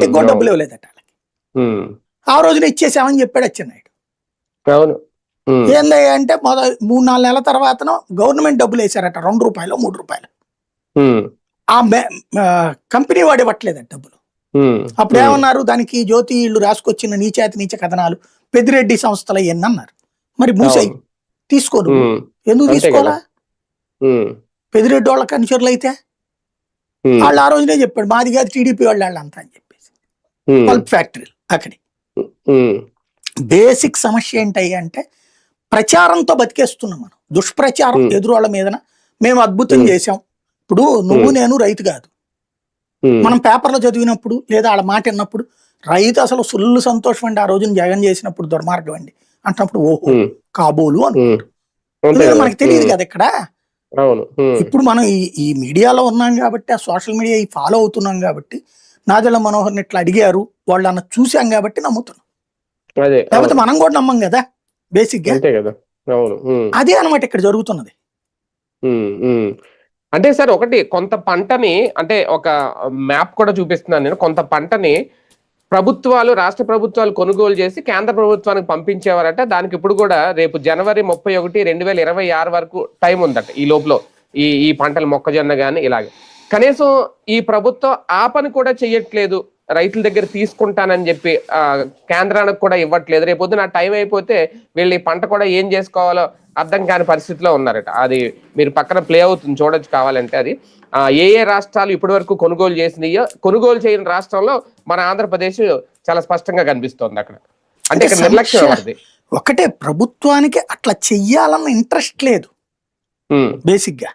ఎక్కువ డబ్బులు ఇవ్వలేదట వాళ్ళకి. ఆ రోజున ఇచ్చేసామని చెప్పాడు అచ్చెన్నాయుడు అవును. ఏంది అంటే మొద మూడు నాలుగు నెలల తర్వాతను గవర్నమెంట్ డబ్బులు వేశారట రెండు రూపాయలు మూడు రూపాయలు. ఆ కంపెనీ వాడు ఇవ్వట్లేదట డబ్బులు. అప్పుడు ఏమన్నారు దానికి జ్యోతి ఇళ్ళు రాసుకొచ్చిన నీచాతి నీచ కథనాలు పెద్దిరెడ్డి సంస్థలు అవన్నీ అన్నారు మరి మూసాయి. తీసుకోరు. ఎందుకు తీసుకోవాలా. పెద్దిరెడ్డి వాళ్ళ కన్సర్లు అయితే. వాళ్ళు ఆ రోజునే చెప్పాడు మాది కాదు టీడీపీ వాళ్ళు వాళ్ళంతా అని చెప్పేసి ఉమ్. పల్ప్ ఫ్యాక్టరీలు అక్కడి. బేసిక్ సమస్య ఏంటయ్యా అంటే ప్రచారంతో బతికేస్తున్నాం మనం దుష్ప్రచారం Hmm. ఎదురు వాళ్ళ మీదన మేము అద్భుతం Hmm. చేశాం ఇప్పుడు నువ్వు Hmm. నేను రైతు కాదు. మనం పేపర్లో చదివినప్పుడు లేదా వాళ్ళ మాట విన్నప్పుడు రైతు అసలు సుల్లు సంతోషం అండి ఆ రోజున జగన్ చేసినప్పుడు దుర్మార్గం అండి అంటున్నప్పుడు ఓహో. కాబోలు అని ఉమ్. అంతే ఎందుకంటే కదా. మనకు తెలియదు. కదా ఇక్కడ. ఇప్పుడు మనం ఈ ఈ మీడియాలో ఉన్నాం కాబట్టి ఆ సోషల్ మీడియా ఈ ఫాలో అవుతున్నాం కాబట్టి నాదెళ్ళ మనోహర్ని ఇట్లా అడిగారు వాళ్ళు అన్న చూసాం కాబట్టి నమ్ముతున్నాం. లేకపోతే అవును. మనం కూడా నమ్మం కదా బేసిక్గా. అదే అనమాట ఇక్కడ జరుగుతున్నది. అంటే సార్ ఒకటి కొంత పంటని అంటే ఒక మ్యాప్ కూడా చూపిస్తున్నాను నేను. కొంత పంటని ప్రభుత్వాలు రాష్ట్ర ప్రభుత్వాలు కొనుగోలు చేసి కేంద్ర ప్రభుత్వానికి పంపించేవారట. దానికి ఇప్పుడు కూడా రేపు జనవరి ముప్పై ఒకటి రెండు వేల ఇరవై ఆరు వరకు టైం ఉందట ఈ లోపల. ఈ ఈ పంటల మొక్కజొన్న కానీ ఇలాగే. కనీసం ఈ ప్రభుత్వం ఆ పని కూడా చెయ్యట్లేదు. రైతుల దగ్గర తీసుకుంటానని చెప్పి ఆ, కేంద్రానికి కూడా ఇవ్వట్లేదు. రేపు పొద్దున ఆ టైం అయిపోతే వీళ్ళు ఈ పంట కూడా ఏం చేసుకోవాలో అర్థం కాని పరిస్థితిలో ఉన్నారట. అది మీరు పక్కన ప్లే అవుతుంది చూడొచ్చు కావాలంటే అది. ఆ, ఏ ఏ రాష్ట్రాలు ఇప్పటి వరకు కొనుగోలు చేసినాయో కొనుగోలు చేయని రాష్ట్రంలో మన ఆంధ్రప్రదేశ్ చాలా స్పష్టంగా కనిపిస్తోంది అక్కడ. అంటే ఇక్కడ నిర్లక్ష్యం ఒకటే ప్రభుత్వానికి అట్లా చెయ్యాలన్న ఇంట్రెస్ట్ లేదు. ఉమ్, బేసిక్గా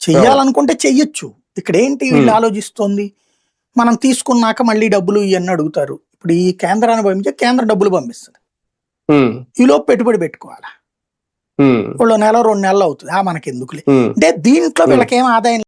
చెయ్యాలనుకుంటే చెయ్యొచ్చు. ఇక్కడ ఏంటి వీళ్ళు. ఆలోచిస్తోంది మనం తీసుకున్నాక మళ్ళీ డబ్బులు ఇవన్నీ అడుగుతారు. ఇప్పుడు ఈ కేంద్రాన్ని పంపించే కేంద్ర డబ్బులు పంపిస్తుంది. ఈలోపు పెట్టుబడి పెట్టుకోవాలా? వాళ్ళు నెల రెండు నెలలు అవుతుంది. ఆ మనకి ఎందుకులే. అంటే దీంట్లో. వీళ్ళకి ఆదాయం